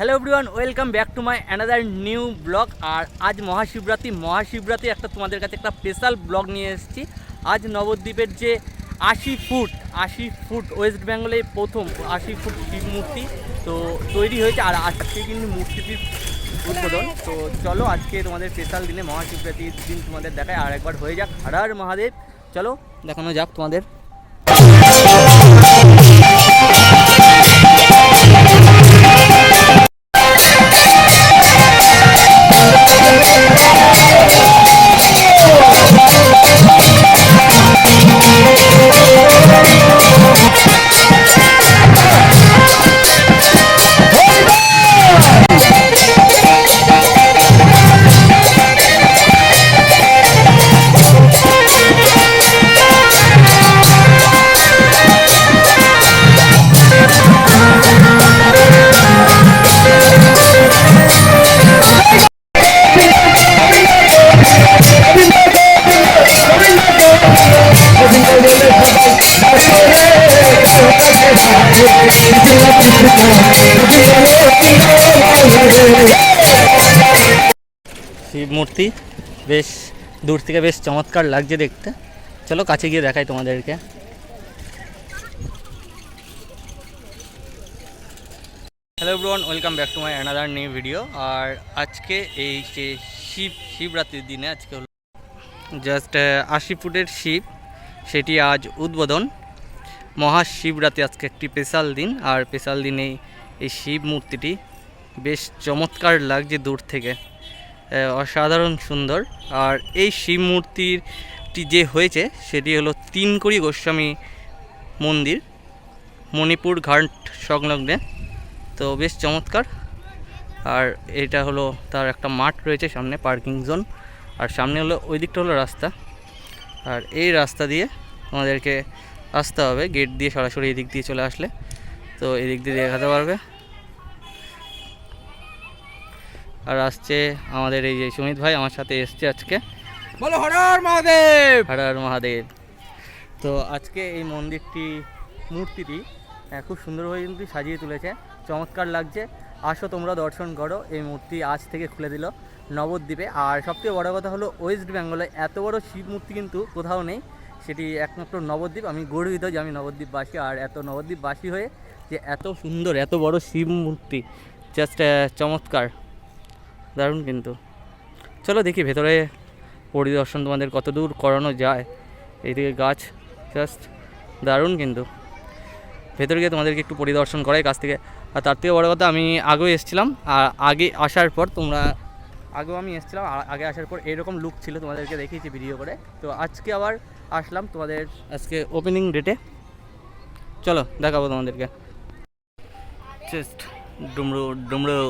Hello everyone welcome back to my another new blog আর আজ মহাশিবরাত্রি মহাশিবরাত্রি একটা তোমাদের কাছে একটা স্পেশাল ব্লগ নিয়ে এসেছি। আজ নবদ্বীপের যে আশি ফুট আশি ফুট ওয়েস্ট বেঙ্গলে প্রথম আশি ফুট শিব মূর্তি, তো তৈরি হয়েছে। আর আজকে কিন্তু মূর্তিটির উদ্বোধন। তো চলো আজকে তোমাদের স্পেশাল দিনে মহাশিবরাত্রির দিন তোমাদের দেখায় আর একবার হয়ে যাক। হর হর মহাদেব। চলো দেখানো যাক তোমাদের। মূর্তি। বেশ দূর থেকে বেশ চমৎকার লাগছে দেখতে। চলো কাছে গিয়ে দেখাই তোমাদেরকে। Hello ব্রোন welcome back to my another new video আর আজকে এই যে শিব, শিবরাত্রির দিনে আজকে হলো জাস্ট আশি ফুটের শিব। সেটি আজ উদ্বোধন। মহাশিবরাত্রি আজকে একটি স্পেশাল দিন। আর স্পেশাল দিনে এই শিব মূর্তিটি বেশ চমৎকার লাগছে দূর থেকে। অসাধারণ সুন্দর। আর এই শিব মূর্তিটি যে হয়েছে, সেটি হলো তিনকুড়ি গোস্বামী মন্দির, মণিপুর ঘাট সংলগ্নে। তো বেশ চমৎকার। আর এটা হলো তার একটা মাঠ রয়েছে সামনে, পার্কিং জোন। আর সামনে হলো ওই দিকটা হলো রাস্তা। আর এই রাস্তা দিয়ে আমাদেরকে আসতে হবে। গেট দিয়ে সরাসরি এদিক দিয়ে চলে আসলে। তো এদিক দিয়ে দেখাতে পারবে। আর আসছে আমাদের এই যে সুমিত ভাই আমার সাথে এসছে আজকে। বলো হরার মহাদেব! হর হর মহাদেব। তো আজকে এই মন্দিরটি মূর্তিটি খুব সুন্দরভাবে কিন্তু সাজিয়ে তুলেছে। চমৎকার লাগছে। আসো তোমরা দর্শন করো। এই মূর্তি আজ থেকে খুলে দিল নবদ্বীপে। আর সবথেকে বড় কথা হলো ওয়েস্ট বেঙ্গলে এত বড় শিব মূর্তি কিন্তু কোথাও নেই। সেটি একমাত্র নবদ্বীপ। আমি গর্বিত যে আমি নবদ্বীপবাসী। আর এত নবদ্বীপবাসী হয়ে যে এত সুন্দর এত বড় শিব মূর্তি। জাস্ট চমৎকার। দারুণ কিন্তু। চলো দেখি ভেতরে পরিদর্শন তোমাদের কত দূর করানো যায়। এইদিকে গাছ জাস্ট দারুণ কিন্তু। ভেতরে গিয়ে তোমাদেরকে একটু পরিদর্শন করাই কাছ থেকে। আর তার থেকে বড় কথা আমি আগেও এসেছিলাম, আর আগে আসার পর তোমরা আগেও আমি এসেছিলাম আগে আসার পর এরকম লুক ছিল তোমাদেরকে দেখিয়েছি ভিডিও করে। তো আজকে আবার আসলাম তোমাদের আজকে ওপেনিং ডেটে চলো দেখাবো তোমাদেরকে। জাস্ট ডুমরু ডুমরু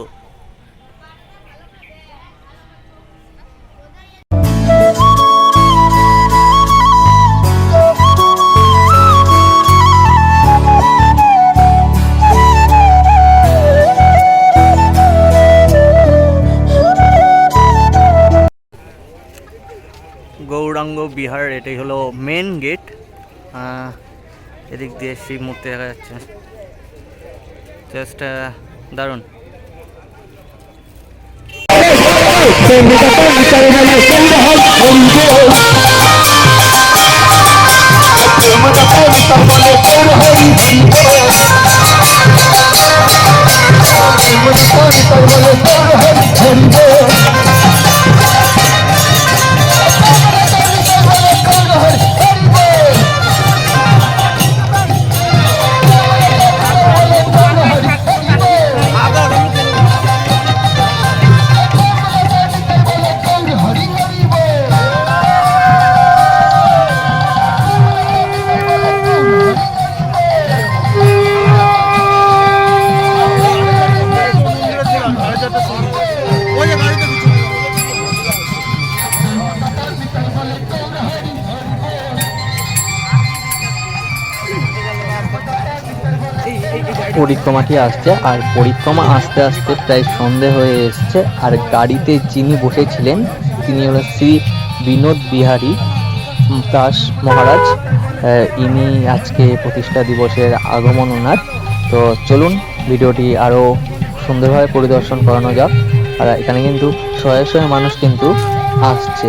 গৌরাঙ্গ বিহার এটাই হলো মেন গেট এদিক দিয়ে শিব মূর্তি দেখা যাচ্ছে। জাস্ট দারুণ। পরিক্রমাটি আসছে, আর পরিক্রমা আস্তে আস্তে প্রায় সন্ধে হয়ে এসছে, আর গাড়িতে যিনি বসেছিলেন, তিনি হলো শ্রী বিনোদ বিহারী দাস মহারাজ। ইনি আজকে প্রতিষ্ঠা দিবসের আগমন ওনার। তো চলুন, ভিডিওটি আরও সুন্দরভাবে পরিদর্শন করানো যাক। আর এখানে কিন্তু শয়ে শয়ে মানুষ কিন্তু আসছে।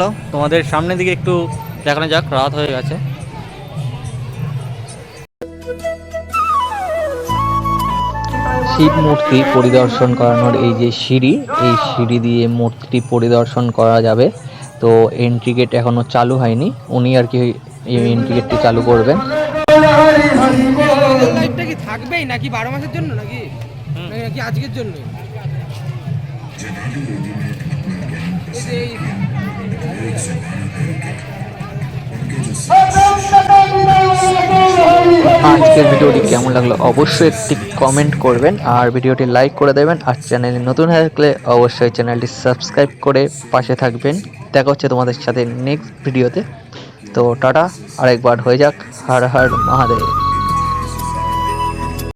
চলো তোমাদের সামনের দিকে একটু দেখানো যাক রাত হয়ে গেছে। শিব মূর্তি পরিদর্শন করানোর এই যে সিঁড়ি এই সিঁড়ি দিয়ে মূর্তিটি পরিদর্শন করা যাবে। তো এন্ট্রি গেট এখনও চালু হয়নি। উনি আর কি এই এন্ট্রি গেটটি চালু করবেন। লাইটটা কি থাকবেই নাকি বারো মাসের জন্য নাকি? নাকি আজকের জন্য? এই যে এই- আজকের ভিডিওটি কেমন লাগল অবশ্যই একটি কমেন্ট করবেন, আর ভিডিওটি লাইক করে দেবেন, আর চ্যানেলে নতুন হয়ে থাকলে অবশ্যই চ্যানেলটি সাবস্ক্রাইব করে পাশে থাকবেন। দেখা হচ্ছে তোমাদের সাথে নেক্সট ভিডিওতে তো টাটা, আরেকবার হয়ে যাক। হর হর মহাদেব।